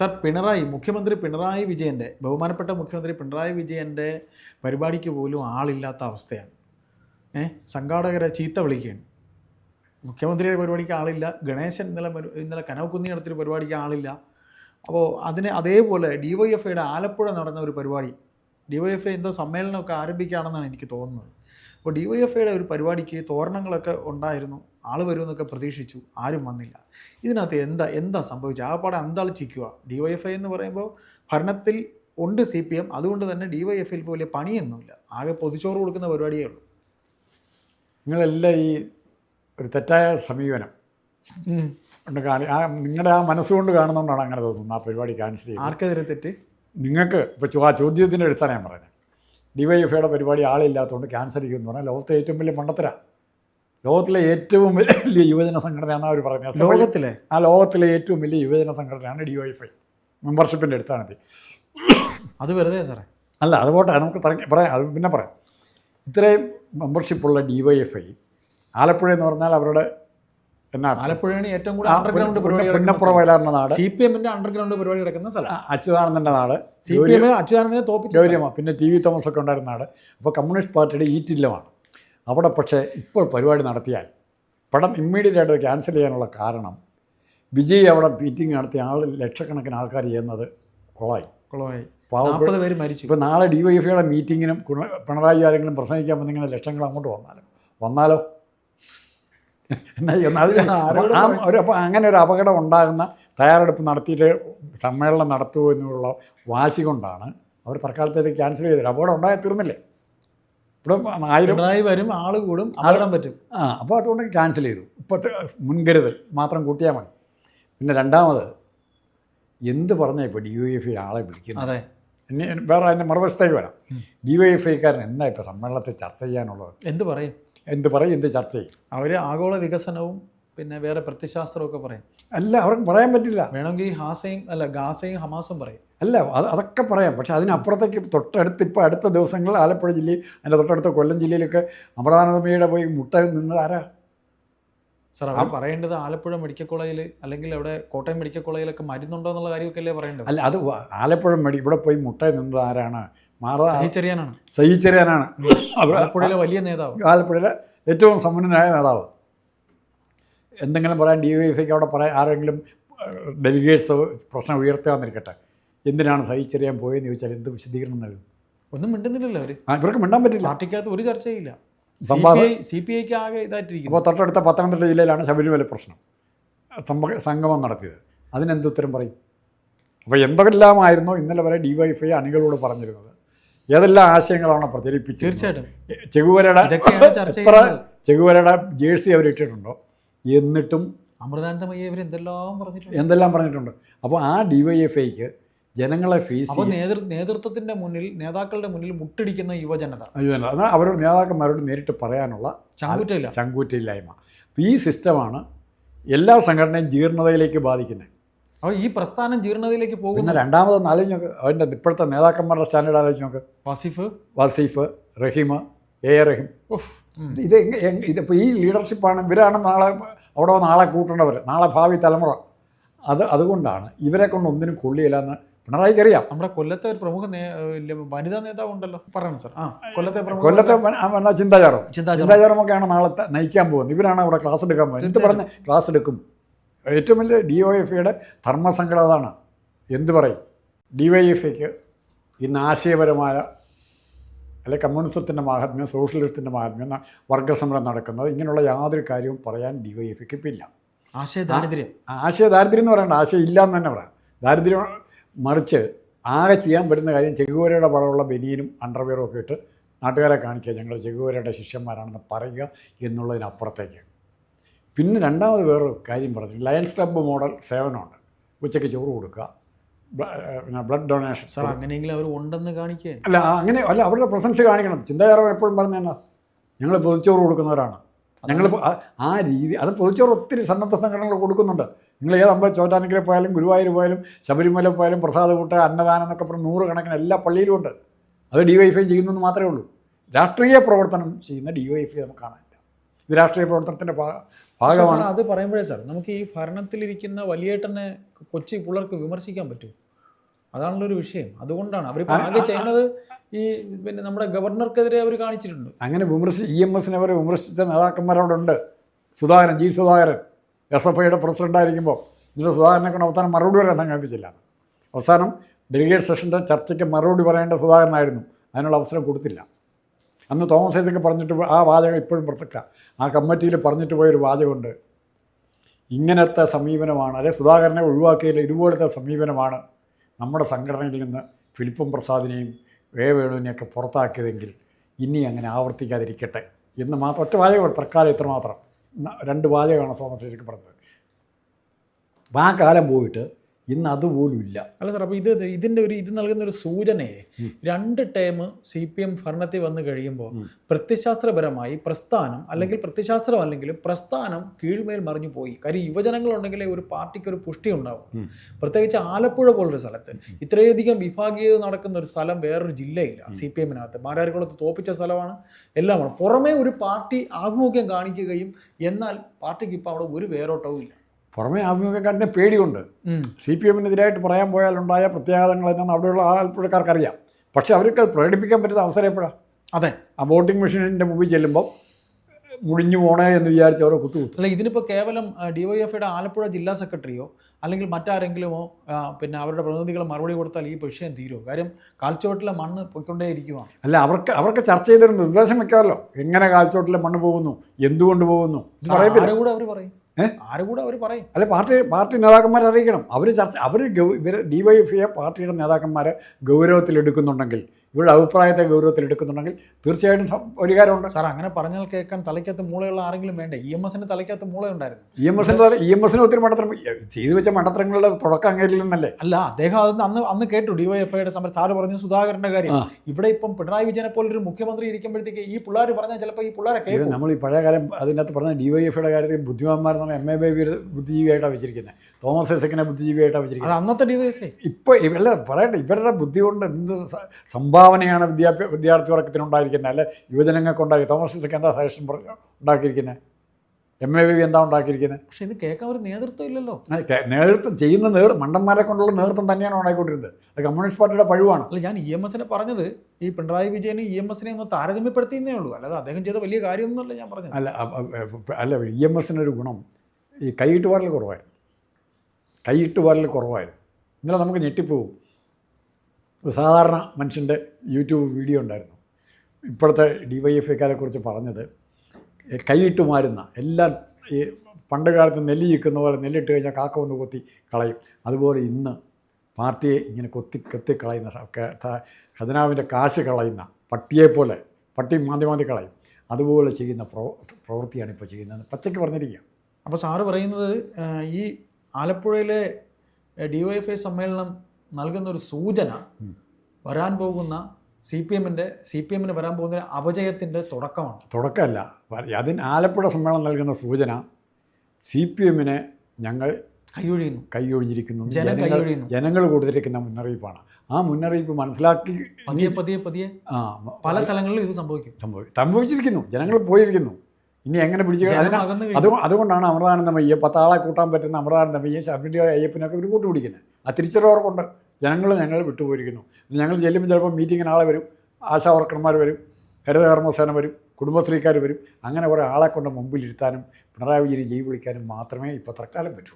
Sir Pinarayi മുഖ്യമന്ത്രി പിണറായി വിജയന്റെ ബഹുമാനപ്പെട്ട മുഖ്യമന്ത്രി പിണറായി വിജയന്റെ പരിപാടിക്ക് പോലും ആളില്ലാത്ത അവസ്ഥയാണ്. ഏ സംഘാടകരെ ചീത്ത വിളിക്കുകയാണ്. മുഖ്യമന്ത്രിയുടെ പരിപാടിക്ക് ആളില്ല ഗണേശൻ ഇന്നലെ ഇന്നലെ കനവക്കുന്നി നടത്തിയ പരിപാടിക്ക് ആളില്ല. അപ്പോൾ അതിന് അതേപോലെ ഡി വൈ എഫ് ഐയുടെ ആലപ്പുഴ നടന്ന ഒരു പരിപാടി ഡി വൈ എഫ് ഐ എന്തോ സമ്മേളനമൊക്കെ ആരംഭിക്കുകയാണെന്നാണ് എനിക്ക് തോന്നുന്നത്. അപ്പോൾ ഡി വൈ എഫ് ഐയുടെ ഒരു പരിപാടിക്ക് തോരണങ്ങളൊക്കെ ഉണ്ടായിരുന്നു. ആൾ വരുമെന്നൊക്കെ പ്രതീക്ഷിച്ചു. ആരും വന്നില്ല. ഇതിനകത്ത് എന്താ എന്താ സംഭവിച്ചത്? ആ പാടെ അന്താളിച്ചിരിക്കുക ഡി വൈ എഫ് ഐ എന്ന് പറയുമ്പോൾ ഭരണത്തിൽ ഉണ്ട് സി പി എം അതുകൊണ്ട് തന്നെ ഡി വൈ എഫ് ഐയിൽ പോലെ പണിയൊന്നുമില്ല. ആകെ പൊതിച്ചോറ് കൊടുക്കുന്ന പരിപാടിയേ ഉള്ളൂ. നിങ്ങളെല്ലാം ഈ ഒരു തെറ്റായ സമീപനം കൊണ്ട് കാണി ആ നിങ്ങളുടെ ആ മനസ്സുകൊണ്ട് കാണുന്നതുകൊണ്ടാണ് അങ്ങനെ തോന്നുന്നത്. ആ പരിപാടി ക്യാൻസൽ ചെയ്യുന്നത് ആർക്കെതിരെ തെറ്റ്? നിങ്ങൾക്ക് ഇപ്പോൾ ആ ചോദ്യത്തിന്റെ അടുത്താണ് ഞാൻ പറയുന്നത്. ഡിവൈഎഫ്ഐയുടെ പരിപാടി ആളില്ലാത്തതുകൊണ്ട് ക്യാൻസൽ ചെയ്യുമെന്ന് പറഞ്ഞാൽ ലോകത്തിലെ ഏറ്റവും വലിയ മണ്ടത്തരാണ് ലോകത്തിലെ ഏറ്റവും വലിയ യുവജന സംഘടന എന്നാണ് അവർ പറയുന്നത് ലോകത്തിലെ? ആ ലോകത്തിലെ ഏറ്റവും വലിയ യുവജന സംഘടനയാണ് ഡി വൈ ഡിവൈഎഫ്ഐ മെമ്പർഷിപ്പിന്റെ അടുത്താണെത്തി അത് വെറുതെ സാറേ. അല്ല അത് പോട്ടെ നമുക്ക് പറയാം അത് പിന്നെ പറയാം. ഇത്രയും മെമ്പർഷിപ്പുള്ള D Y F I Alappuzha എന്ന് പറഞ്ഞാൽ അവരുടെ എന്നാ ആലപ്പുഴയാണ് ഏറ്റവും കൂടുതൽ അണ്ടർഗ്രൗണ്ട് പരിപാടി പുന്നപ്പുറ വയലാറിന്റെ നാട്. സി പി എമ്മിന്റെ അണ്ടർഗ്രൗണ്ട് പരിപാടി നടക്കുന്ന സ്ഥലം. ആ, അച്യുതാനന്ദന്റെ നാട് സി പി എം അച്യുതാനന്ദനെ തോപ്പിച്ചു ഗൗരിയമ്മ. പിന്നെ ടി വി തോമസ് ഒക്കെ ഉണ്ടായിരുന്ന നാട്. അപ്പോൾ കമ്മ്യൂണിസ്റ്റ് പാർട്ടിയുടെ ഈറ്റില്ലമാണ് അവിടെ പക്ഷേ ഇപ്പോൾ പരിപാടി നടത്തിയാൽ പടം ഇമ്മീഡിയറ്റ് ആയിട്ട് ക്യാൻസൽ ചെയ്യാനുള്ള കാരണം വിജയ് അവിടെ മീറ്റിംഗ് നടത്തിയ ആൾ ലക്ഷക്കണക്കിന് ആൾക്കാർ ചെയ്യുന്നത് കൊളായി. കുളമായി പാവപ്പെട്ട നാൽപ്പത് പേര് മരിച്ചു. ഇപ്പോൾ നാളെ ഡി വൈ മീറ്റിങ്ങിനും പിണറായി ആരെങ്കിലും പ്രസംഗിക്കാൻ വന്നിങ്ങനെ ലക്ഷങ്ങൾ അങ്ങോട്ട് വന്നാലും വന്നാലോ? എന്നാ ചെയ്യും? ആ ഒരു അപ്പോൾ അങ്ങനെ ഒരു അപകടം ഉണ്ടാകുന്ന തയ്യാറെടുപ്പ് നടത്തിയിട്ട് സമ്മേളനം നടത്തുമോ എന്നുള്ള വാശി കൊണ്ടാണ് അവർ തൽക്കാലത്തേക്ക് ക്യാൻസൽ ചെയ്തത്. അപകടം ഉണ്ടായാൽ തീർന്നില്ലേ? ഇപ്പം ആയിരം വരും ആൾ കൂടും അപകടം പറ്റും. ആ അപ്പോൾ അതുകൊണ്ട് ക്യാൻസൽ ചെയ്തു. ഇപ്പോഴത്തെ മുൻകരുതൽ മാത്രം കൂട്ടിയാൽ മതി. പിന്നെ രണ്ടാമത് എന്ത് പറഞ്ഞാൽ ഇപ്പോൾ ഡി വൈ എഫ് ഐ ആളെ വിളിക്കുന്നു അതെ. ഇനി വേറെ അതിന്റെ മറുവശത്തേക്ക് വരാം. ഡി വൈ എഫ് ഐക്കാരൻ എന്താ ഇപ്പോൾ സമ്മേളനത്തിൽ ചർച്ച ചെയ്യാനുള്ളത്? എന്ത് പറയും? എന്ത് പറയും എന്ത് ചർച്ച ചെയ്യും. അവർ ആഗോള വികസനവും പിന്നെ വേറെ പ്രത്യശാസ്ത്രവും ഒക്കെ പറയും. അല്ല അവർക്ക് പറയാൻ പറ്റില്ല. വേണമെങ്കിൽ ഹാസയും അല്ല ഗാസയും ഹമാസും പറയും. അല്ല അത് അതൊക്കെ പറയാം. പക്ഷേ അതിനപ്പുറത്തേക്ക് തൊട്ടടുത്ത് ഇപ്പോൾ അടുത്ത ദിവസങ്ങളിൽ ആലപ്പുഴ ജില്ലയിൽ അതിന്റെ തൊട്ടടുത്ത കൊല്ലം ജില്ലയിലൊക്കെ അമൃതാനന്ദമയുടെ പോയി മുട്ട നിന്നത് ആരാ? സാർ അവർ പറയേണ്ടത് ആലപ്പുഴ മെഡിക്കൽ കോളേജിൽ അല്ലെങ്കിൽ അവിടെ കോട്ടയം മെഡിക്കൽ കോളേജിലൊക്കെ മരുന്നുണ്ടോ എന്നുള്ള കാര്യമൊക്കെ അല്ലേ പറയേണ്ടത്? അല്ല അത് ആലപ്പുഴ മെഡി ഇവിടെ പോയി മുട്ട നിന്നത് ആരാണ്? മാറാ. സഹിച്ചറിയാനാണ്. ആലപ്പുഴയിലെ വലിയ നേതാവ്. ആലപ്പുഴയിലെ ഏറ്റവും സമ്പന്നനായ നേതാവ്. എന്തെങ്കിലും പറയാൻ ഡി വൈ അവിടെ പറയാൻ ആരെങ്കിലും ഡെലിഗേറ്റ്സ് പ്രശ്നം ഉയർത്താന്നിരിക്കട്ടെ എന്തിനാണ് സഹിച്ചറിയാൻ പോയെന്ന് ചോദിച്ചാൽ എന്ത് വിശദീകരണം നൽകും? ഒന്നും മിണ്ടുന്നില്ലല്ലോ അവർ ഇവർക്ക് മിണ്ടാൻ പറ്റില്ല. പാർട്ടിക്കകത്ത് ഒരു ചർച്ചയില്ല. സി പി ഐക്ക് ആകെ ഇതായിട്ടിരിക്കും അപ്പോൾ തൊട്ടടുത്ത പത്തനംതിട്ട ജില്ലയിലാണ് ശബരിമല പ്രശ്നം. സംഗമം നടത്തിയത്. അതിനെന്ത് ഉത്തരം പറയും? അപ്പോൾ എന്തെല്ലാമായിരുന്നോ ഇന്നലെ വരെ ഡി വൈ എഫ് ഐ അണികളോട് പറഞ്ഞിരുന്നത്? ഏതെല്ലാം ആശയങ്ങളാണ് പ്രചരിപ്പിച്ചത് തീർച്ചയായിട്ടും. ചെകുവരയുടെ എത്ര ചെകുവരയുടെ ജേഴ്സി അവർ ഇട്ടിട്ടുണ്ടോ? എന്നിട്ടും അമൃതാനന്ദമയ്യ ഇവർ എന്തെല്ലാം പറഞ്ഞിട്ടുണ്ട്? എന്തെല്ലാം പറഞ്ഞിട്ടുണ്ട്? അപ്പോൾ ആ ഡി വൈ എഫ് ഐക്ക് ജനങ്ങളെ ഫീസ് അപ്പോൾ നേതൃ നേതൃത്വത്തിന്റെ മുന്നിൽ നേതാക്കളുടെ മുന്നിൽ മുട്ടിടിക്കുന്ന യുവജനത. യുവജനത. എന്നാൽ അവരോട് നേതാക്കന്മാരോട് നേരിട്ട് പറയാനുള്ള ചങ്കൂറ്റയില്ല ചങ്കൂറ്റയില്ലായ്മ ഈ സിസ്റ്റമാണ് എല്ലാ സംഘടനയും ജീർണതയിലേക്ക് ബാധിക്കുന്നത്. അപ്പോൾ ഈ പ്രസ്ഥാനം ജീർണതയിലേക്ക് പോകുന്ന രണ്ടാമതൊന്ന് ആലോചിച്ച് നോക്ക്. അവന്റെ ഇപ്പോഴത്തെ നേതാക്കന്മാരുടെ സ്റ്റാൻഡേർഡ് ആലോചിച്ച് നോക്ക്. വസീഫ്? വസീഫ് റഹീമ എ എ റഹീം. ഇത് ഇതിപ്പോൾ ഈ ലീഡർഷിപ്പാണ് ഇവരാണ് നാളെ അവിടെ നാളെ കൂട്ടേണ്ടവർ നാളെ ഭാവി തലമുറ. അത് അതുകൊണ്ടാണ് ഇവരെ കൊണ്ട് ഒന്നിനും കൊള്ളിയില്ല എന്ന് പിണറായിക്ക് അറിയാം. നമ്മുടെ കൊല്ലത്തെ ഒരു പ്രമുഖ വനിതാ നേതാവ് ഉണ്ടല്ലോ. പറയണം സാർ. ആ കൊല്ലത്തെ പ്രമുഖ കൊല്ലത്തെ ചിന്താചാരം. ചിന്താചാരമൊക്കെയാണ് നാളെ നയിക്കാൻ പോകുന്നത്. ഇവരാണ് അവിടെ ക്ലാസ് എടുക്കാൻ പോകുന്നത്. എന്ത് പറഞ്ഞ് ക്ലാസ് എടുക്കും? ഏറ്റവും വലിയ ഡി ഒ എഫ് ഐയുടെ ധർമ്മസങ്കടം അതാണ്. എന്ത് പറയും? ഡി വൈ എഫ് ഐക്ക് ഇന്ന് ആശയപരമായ അല്ലെ കമ്മ്യൂണിസത്തിന്റെ മാഹാത്മ്യം സോഷ്യലിസത്തിന്റെ മാഹാത്മ്യം വർഗസമരം നടക്കുന്നത് ഇങ്ങനെയുള്ള യാതൊരു കാര്യവും പറയാൻ ഡി വൈ എഫ് ഐക്ക് ഇപ്പം ഇല്ല. ആശയ ദാരിദ്ര്യം. ആശയ ദാരിദ്ര്യം എന്ന് പറയണ്ട. ആശയം ഇല്ല എന്ന് തന്നെ പറയാം. ദാരിദ്ര്യം മറിച്ച് ആകെ ചെയ്യാൻ പറ്റുന്ന കാര്യം ചെകുവരയുടെ പടമുള്ള ബനിയനും അണ്ടർവെയറും ഒക്കെ ഇട്ട് നാട്ടുകാരെ കാണിക്കുക. ഞങ്ങൾ ചെകുവരയുടെ ശിഷ്യന്മാരാണെന്ന് പറയുക എന്നുള്ളതിനപ്പുറത്തേക്ക്. പിന്നെ രണ്ടാമത് വേറൊരു കാര്യം പറഞ്ഞു. ലയൺസ് ക്ലബ്ബ് മോഡൽ സേവനമുണ്ട് ഉച്ചയ്ക്ക് ചോറ് കൊടുക്കുക. പിന്നെ ബ്ലഡ് ഡൊണേഷൻ സാർ അങ്ങനെയെങ്കിലും അവർ ഉണ്ടെന്ന് കാണിക്കുക അല്ല അങ്ങനെ അല്ല അവരുടെ പ്രസൻസ് കാണിക്കണം. ചിന്താകാരം എപ്പോഴും പറഞ്ഞാൽ ഞങ്ങൾ പൊതിച്ചോറ് കൊടുക്കുന്നവരാണ്. ഞങ്ങൾ ആ രീതി അത് പൊതിച്ചോറ് ഒത്തിരി സന്നദ്ധ സംഘടനകൾ കൊടുക്കുന്നുണ്ട്. നിങ്ങൾ ഏത് അമ്പലം ചോറ്റാനിക്കര പോയാലും ഗുരുവായൂർ പോയാലും ശബരിമല പോയാലും പ്രസാദ കൂട്ട അന്നദാനം എന്നൊക്കെ പറഞ്ഞ് നൂറുകണക്കിന് എല്ലാ പള്ളിയിലും ഉണ്ട്. അത് ഡി വൈഫൈ ചെയ്യുന്നതെന്ന് ചെയ്യുന്നെന്ന് മാത്രമേ ഉള്ളൂ. രാഷ്ട്രീയ പ്രവർത്തനം ചെയ്യുന്ന ഡി വൈഫൈ നമുക്ക് കാണാനില്ല. ഇത് രാഷ്ട്രീയ പ്രവർത്തനത്തിന്റെ ഭാഗമാണ് അത് പറയുമ്പോഴേ സാർ നമുക്ക് ഈ ഭരണത്തിലിരിക്കുന്ന വലിയേട്ടനെ കൊച്ചി പിള്ളേർക്ക് വിമർശിക്കാൻ പറ്റും. അതാണല്ലോ ഒരു വിഷയം. അതുകൊണ്ടാണ് അവർ ആകെ ചെയ്യുന്നത് ഈ പിന്നെ നമ്മുടെ ഗവർണർക്കെതിരെ അവർ കാണിച്ചിട്ടുണ്ട്. അങ്ങനെ വിമർശി ഇ എം എസിനെ അവരെ വിമർശിച്ച നേതാക്കന്മാരോടുണ്ട്. Sudhakaran G. Sudhakaran S F ഐയുടെ പ്രസിഡന്റായിരിക്കുമ്പോൾ എന്നിട്ട് സുധാകരനെ കൊണ്ട് അവസാനം മറുപടി പറയാൻ കാണിച്ചില്ല അവസാനം ഡെലിഗേറ്റ് സെഷന്റെ ചർച്ചയ്ക്ക് മറുപടി പറയേണ്ട സുധാകരനായിരുന്നു. അതിനുള്ള അവസരം കൊടുത്തില്ല. അന്ന് തോമസ് ഐസക്ക് പറഞ്ഞിട്ട് ആ വാചകം ഇപ്പോഴും പ്രസക്ത. ആ കമ്മിറ്റിയിൽ പറഞ്ഞിട്ട് പോയൊരു വാചകമുണ്ട്. ഇങ്ങനത്തെ സമീപനമാണ് അല്ലെ സുധാകരനെ ഒഴിവാക്കിയതിൽ ഇതുപോലത്തെ സമീപനമാണ് നമ്മുടെ സംഘടനയിൽ നിന്ന് ഫിലിപ്പും പ്രസാദിനെയും വേ വേണുവിനെയൊക്കെ പുറത്താക്കിയതെങ്കിൽ ഇനി അങ്ങനെ ആവർത്തിക്കാതിരിക്കട്ടെ എന്ന് മാത്രം ഒറ്റ വാചകമാണ് തൽക്കാലം ഇത്രമാത്രം. രണ്ട് വാചകമാണ് തോമസ് ഐസക്ക് പറഞ്ഞത്. ആ കാലം പോയിട്ട് ഇന്ന് അതുപോലും ഇല്ല അല്ല സാർ അപ്പോൾ ഇത് ഇതിന്റെ ഒരു ഇത് നൽകുന്ന ഒരു സൂചനയെ രണ്ട് ടൈം സി പി എം ഭരണത്തിൽ വന്നു കഴിയുമ്പോൾ പ്രത്യശാസ്ത്രപരമായി പ്രസ്ഥാനം അല്ലെങ്കിൽ പ്രത്യശാസ്ത്രം അല്ലെങ്കിലും പ്രസ്ഥാനം കീഴ്മേൽ മറിഞ്ഞു പോയി. കാര്യം യുവജനങ്ങളുണ്ടെങ്കിലേ ഒരു പാർട്ടിക്ക് ഒരു പുഷ്ടി ഉണ്ടാവും. പ്രത്യേകിച്ച് ആലപ്പുഴ പോലൊരു സ്ഥലത്ത് ഇത്രയധികം വിഭാഗീയത നടക്കുന്ന ഒരു സ്ഥലം വേറൊരു ജില്ലയില്ല സി പി എമ്മിനകത്ത് മാരാരിക്കുളത്ത് തോപ്പിച്ച സ്ഥലമാണ്. എല്ലാമാണ്. പുറമേ ഒരു പാർട്ടി ആഭിമുഖ്യം കാണിക്കുകയും എന്നാൽ പാർട്ടിക്ക് ഇപ്പോൾ അവിടെ ഒരു വേരോട്ടവും ഇല്ല. പുറമേ ആഭിമുഖ്യക്കാരന്റെ പേടിയുണ്ട്. സി പി എമ്മിനെതിരായിട്ട് പറയാൻ പോയാൽ പോയാലുണ്ടായ പ്രത്യാഘാതങ്ങൾ എന്നാണ് അവിടെയുള്ള ആലപ്പുഴക്കാർക്കറിയാം പക്ഷേ അവർക്ക് അത് പ്രകടിപ്പിക്കാൻ പറ്റുന്ന അവസരം എപ്പോഴാണ് അതെ. ആ വോട്ടിംഗ് മെഷീനിന്റെ മുമ്പിൽ ചെല്ലുമ്പോൾ മുടിഞ്ഞു പോണേ എന്ന് വിചാരിച്ച് അവരെ കുത്തുകുത്തു. അല്ല ഇതിനിപ്പോൾ കേവലം ഡിവൈഎഫ്ഐയുടെ ആലപ്പുഴ ജില്ലാ സെക്രട്ടറിയോ അല്ലെങ്കിൽ മറ്റാരെങ്കിലുമോ പിന്നെ അവരുടെ പ്രതിനിധികൾ മറുപടി കൊടുത്താൽ ഈ വിഷയം തീരുമോ? കാര്യം കാൽച്ചുവട്ടിലെ മണ്ണ് പൊയ്ക്കൊണ്ടേ ഇരിക്കുവാണ് അല്ല അവർക്ക് അവർക്ക് ചർച്ച ചെയ്തൊരു നിർദ്ദേശം വെക്കാമല്ലോ. എങ്ങനെ കാൽച്ചോട്ടിലെ മണ്ണ് പോകുന്നു? എന്തുകൊണ്ട് പോകുന്നു? അവർ പറയും? ആരെ കൂടെ അവർ പറയും. അല്ലെ പാർട്ടി പാർട്ടി നേതാക്കന്മാരെ അറിയിക്കണം. അവർ ചർച്ച അവർ ഗൗ ഇവർ ഡി വൈ എഫ് ഐ പാർട്ടിയുടെ നേതാക്കന്മാരെ ഗൗരവത്തിലെടുക്കുന്നുണ്ടെങ്കിൽ ഇവരുടെ അഭിപ്രായത്തെ ഗൗരവത്തിൽ എടുക്കുന്നുണ്ടെങ്കിൽ തീർച്ചയായിട്ടും പരിഹാരമുണ്ട് സാർ അങ്ങനെ പറഞ്ഞാൽ കേൾക്കാൻ തലയ്ക്കകത്ത് മൂളയുള്ള ആരെങ്കിലും വേണ്ടേ? ഇ എം എസിന് തലയ്ക്കകത്ത് മൂള ഉണ്ടായിരുന്നു. ഇ എം എസിന്റെ ഇ എം എസിന് ഒത്തിരി മണ്ടത്തരം ചെയ്തു വെച്ച മണ്ടത്തരങ്ങളുടെ തുടക്കം കയറിയില്ലെന്നല്ലേ അല്ല അദ്ദേഹം അത് അന്ന് അന്ന് കേട്ടു ഡിവൈഎഫ്ഐയുടെ സമരം. സാറ് പറഞ്ഞു സുധാകരന്റെ കാര്യം. ഇവിടെ ഇപ്പം പിണറായി വിജയനെ പോലെ ഒരു മുഖ്യമന്ത്രി ഇരിക്കുമ്പോഴത്തേക്ക് ഈ പിള്ളേർ പറഞ്ഞാൽ ചിലപ്പോൾ ഈ പിള്ളേരെ കേൾക്കും. നമ്മൾ ഈ പഴയ കാലം അതിനകത്ത് പറഞ്ഞ ഡി വൈ എഫിയുടെ കാര്യത്തിൽ ബുദ്ധിമാന്മാരെന്ന് പറഞ്ഞാൽ എം എ ബേബി ബുദ്ധിജീവിയായിട്ടാണ് വെച്ചിരിക്കുന്നത്. തോമസ് ഐസക്കിനെ ബുദ്ധിജീവിയായിട്ടാണ് വെച്ചിരിക്കുന്നത്. അന്നത്തെ ഡിവൈഎഫ്ഐ ഇപ്പോൾ ഇവരുടെ പറയട്ടെ ഇവരുടെ ബുദ്ധി കൊണ്ട് എന്ത് സ- സംഭാവനയാണ് വിദ്യാഭ്യ വിദ്യാർത്ഥി വർഗത്തിനുണ്ടായിരിക്കുന്നത് അല്ലെ? യുവജനങ്ങൾക്ക് ഉണ്ടാക്കി തോമസ് ഐസക്ക് എന്താ സജഷൻ ഉണ്ടാക്കിയിരിക്കുന്നത് എം എ വി എന്താ ഉണ്ടാക്കിയിരിക്കുന്നത് പക്ഷേ ഇത് കേൾക്കാൻ ഒരു നേതൃത്വം ഇല്ലല്ലോ. നേതൃത്വം ചെയ്യുന്ന നേതൃ മണ്ടന്മാരെ കൊണ്ടുള്ള നേതൃത്വം തന്നെയാണ് ഉണ്ടായിക്കൊണ്ടിരുന്നത് അത് കമ്മ്യൂണിസ്റ്റ് പാർട്ടിയുടെ പഴുവാണ്. അല്ല ഞാൻ ഇ എം എസിനെ പറഞ്ഞത് ഈ പിണറായി വിജയനെ ഇ എം എസിനെ ഒന്ന് താരതമ്യപ്പെടുത്തിയെന്നേ ഉള്ളൂ. അല്ലാതെ അദ്ദേഹം ചെയ്ത വലിയ കാര്യമൊന്നുമല്ല ഞാൻ പറഞ്ഞത്. അല്ല അല്ല ഇ എം എസിനൊരു ഗുണം ഈ കൈയിട്ട് വാരൽ കുറവായിരുന്നു. കൈയിട്ട് വാരൽ കുറവായിരുന്നു. ഇന്നലെ നമുക്ക് ഞെട്ടിപ്പോവും. സാധാരണ മനുഷ്യന്റെ യൂട്യൂബ് വീഡിയോ ഉണ്ടായിരുന്നു. ഇപ്പോഴത്തെ ഡി വൈ എഫ് ഐക്കാരെക്കുറിച്ച് പറഞ്ഞത് കൈയിട്ട് മാരുന്ന എല്ലാം ഈ പണ്ട് കാലത്ത് നെല്ല് പോലെ നെല്ലിട്ട് കഴിഞ്ഞാൽ കാക്ക വന്ന് കൊത്തി കളയും. അതുപോലെ ഇന്ന് പാർട്ടിയെ ഇങ്ങനെ കൊത്തി കൊത്തി കളയുന്ന ഖജനാവിന്റെ കാശ് കളയുന്ന പട്ടിയെപ്പോലെ പട്ടി മാന്തി മാന്തി കളയും. അതുപോലെ ചെയ്യുന്ന പ്രവ പ്രവൃത്തിയാണ് ഇപ്പോൾ ചെയ്യുന്നത്. പച്ചയ്ക്ക് പറഞ്ഞിരിക്കുക അപ്പോൾ സാറ് പറയുന്നത് ഈ ആലപ്പുഴയിലെ ഡി വൈ എഫ് ഐ സമ്മേളനം നൽകുന്ന ഒരു സൂചന വരാൻ പോകുന്ന സി പി എമ്മിന്റെ സി പി എമ്മിന് വരാൻ പോകുന്ന അപജയത്തിന്റെ തുടക്കമാണ്. തുടക്കമല്ല. അതിന് ആലപ്പുഴ സമ്മേളനം നൽകുന്ന സൂചന സി പി എമ്മിനെ ഞങ്ങൾ കൈയൊഴിയുന്നു. കൈയൊഴിഞ്ഞിരിക്കുന്നു. ജനം ജനങ്ങൾ കൊടുത്തിരിക്കുന്ന മുന്നറിയിപ്പാണ്. ആ മുന്നറിയിപ്പ് മനസ്സിലാക്കി പതിയെ പതിയെ പതിയെ ആ പല സ്ഥലങ്ങളിലും ഇത് സംഭവിക്കും. സംഭവിക്കും സംഭവിച്ചിരിക്കുന്നു. ജനങ്ങൾ പോയിരിക്കുന്നു. ഇനി എങ്ങനെ പിടിച്ചു അത് അതുകൊണ്ടാണ് അമൃതാനന്ദമയ്യ പത്താളെ കൂട്ടാൻ പറ്റുന്ന അമൃതാനന്ദമയ്യ ശബരിമല അയ്യപ്പനൊക്കെ ഒരു കൂട്ടുപിടിക്കുന്നത്. ആ തിരിച്ചറിവർക്കുണ്ട് ജനങ്ങൾ ഞങ്ങൾ വിട്ടുപോയിരിക്കുന്നു. ഞങ്ങൾ ചെല്ലുമ്പോൾ ചിലപ്പോൾ മീറ്റിങ്ങിന് ആളെ വരും ആശാ വർക്കർമാർ വരും ഹരിതകർമ്മസേന വരും കുടുംബശ്രീക്കാർ വരും. അങ്ങനെ കുറേ ആളെ കൊണ്ട് മുമ്പിലിരുത്താനും പിണറായി വിജയൻ ജയ് വിളിക്കാനും മാത്രമേ ഇപ്പോൾ തൽക്കാലം പറ്റൂ.